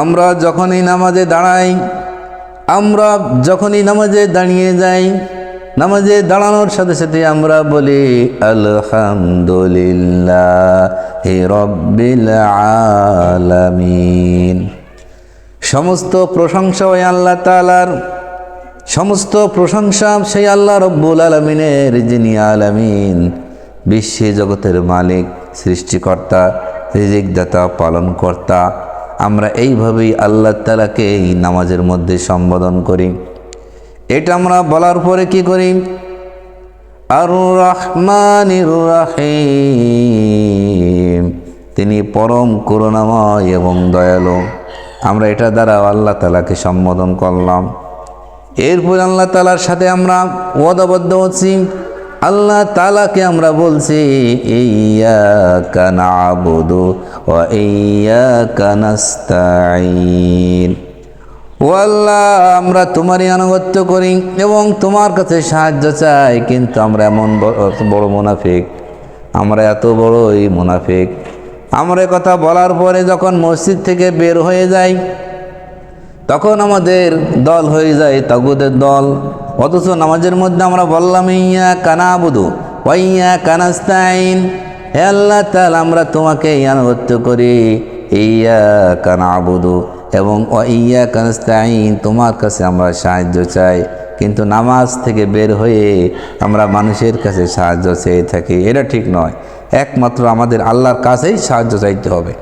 আমরা যখনই নামাজে দাঁড়াই, আমরা যখনই নামাজে দাঁড়িয়ে যাই, নামাজে দাঁড়ানোর সাথে সাথে আমরা বলি, আলহামদুলিল্লাহ হে রব্বিল আলামিন। সমস্ত প্রশংসা ওই আল্লাহ তালার সমস্ত প্রশংসা সেই আল্লাহ রব্বুল আলমিনের, যিনি আলামিন, বিশ্বে জগতের মালিক, সৃষ্টিকর্তা, রিজিকদাতা, পালনকর্তা। আমরা এইভাবেই আল্লাহ তালাকে এই নামাজের মধ্যে সম্বোধন করি। এটা আমরা বলার পরে কি করি? আর রহমানির রাহিম তিনি পরম করুণাময় এবং দয়ালু। আমরা এটা দ্বারা আল্লাহ তালাকে সম্বোধন করলাম। এরপর আল্লাহ তালার সাথে আমরা ওয়াদাবদ্ধ হচ্ছি। আল্লাহ তালাকে আমরা বলছি ইয়া কানা আবুদু ও ইয়া কানাস্তাইন ও আল্লাহ, আমরা তোমারই আনুগত্য করি এবং তোমার কাছে সাহায্য চাই, কিন্তু আমরা এমন বড় মুনাফিক। আমরা এত বড় বড়ই মুনাফিক। আমরা কথা বলার পরে যখন মসজিদ থেকে বের হয়ে যাই, তখন আমাদের দল হয়ে যায় তাগুদের দল। অথচ নামাজের মধ্যে আমরা বললাম, ইয়া কানাবুদু ওয়াইয়া কানাস্তাইন হে আল্লাহ তাল আমরা তোমাকে আনুগত্য করি, ইয়া কানা কানাবুদু এবং ইয়া কানাস্তাইন তোমার কাছে আমরা সাহায্য চাই, কিন্তু নামাজ থেকে বের হয়ে আমরা মানুষের কাছে সাহায্য চেয়ে থাকি। এটা ঠিক নয়। একমাত্র আমাদের আল্লাহর কাছেই সাহায্য চাইতে হবে।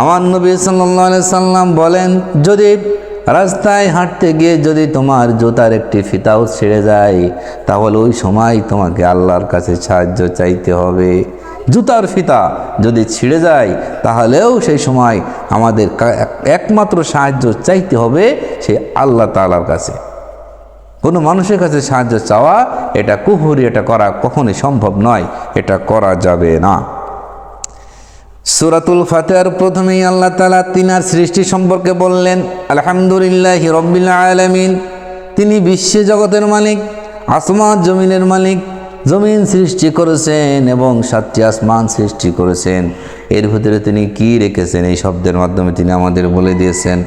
আমার নবী সাল্লাম বলেন, যদি রাস্তায় হাঁটতে গিয়ে যদি তোমার জুতার একটি ফিতাও ছেড়ে যায়, তাহলে ওই সময় তোমাকে আল্লাহর কাছে সাহায্য চাইতে হবে। জুতার ফিতা যদি ছিঁড়ে যায়, তাহলেও সেই সময় আমাদের একমাত্র সাহায্য চাইতে হবে সেই আল্লাহ তাআলার কাছে। কোনো মানুষের কাছে সাহায্য চাওয়া, এটা কুহুরি এটা করা কখনোই সম্ভব নয়, এটা করা যাবে না। সুরাতুল ফাতেহার প্রথমেই আল্লাহ তালা তিনার সৃষ্টি সম্পর্কে বললেন, আলহামদুলিল্লাহ রব্বিল আলমিন, তিনি বিশ্ব জগতের মালিক, আসমান জমিনের মালিক জমিন সৃষ্টি করেছেন এবং সাতটি আসমান সৃষ্টি করেছেন। এর ভিতরে তিনি কি রেখেছেন? এই শব্দের মাধ্যমে তিনি আমাদের বলে দিয়েছেন।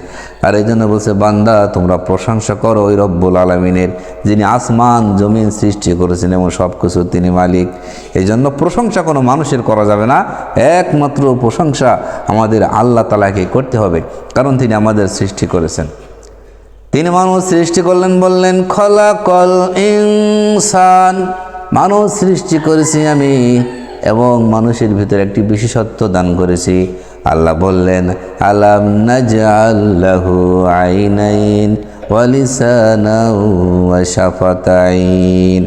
আর এই জন্য বলছে, বান্দা, তোমরা প্রশংসা করো ওই রব্বুল আলমিনের, যিনি আসমান, জমিন সৃষ্টি করেছেন এবং সব কিছু তিনি মালিক। এই জন্য প্রশংসা কোনো মানুষের করা যাবে না। একমাত্র প্রশংসা আমাদের আল্লাহ তালাকে করতে হবে, কারণ তিনি আমাদের সৃষ্টি করেছেন। তিনি মানুষ সৃষ্টি করলেন, বললেন খলা কল ইনসান। মানুষ সৃষ্টি করেছি আমি এবং মানুষের ভিতরে একটি বিশেষত্ব দান করেছি। আল্লাহ বললেন, আলাম নাজআল্লাহু আইনাইন ওয়ালিসানা ওয়া শাফাতাইন।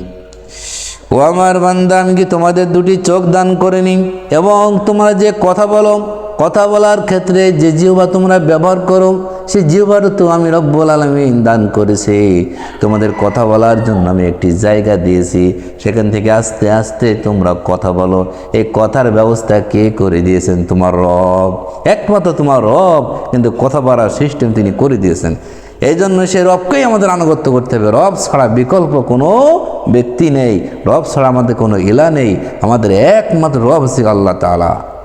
ও আমার বান্দা, আমি কি তোমাদের দুটি চোখ দান করিনি? এবং তোমরা যে কথা বলো, কথা বলার ক্ষেত্রে যে জিহ্বা তোমরা ব্যবহার করো জিহ্বারও তো আমি রব্বুল আলমিন দান করেছি। তোমাদের কথা বলার জন্য আমি একটি জায়গা দিয়েছি। সেখান থেকে আস্তে আস্তে তোমরা কথা বলো। এই কথার ব্যবস্থা কে করে দিয়েছেন? তোমার রব। একমাত্র তোমার রব, কিন্তু কথা বলার সিস্টেম তিনি করে দিয়েছেন। এই জন্য সে রবকেই আমাদের আনুগত্য করতে হবে। রব ছাড়া বিকল্প কোনো ব্যক্তি নেই। রব ছাড়া আমাদের কোনো ইলা নেই। আমাদের একমাত্র রব হচ্ছে আল্লাহ তালা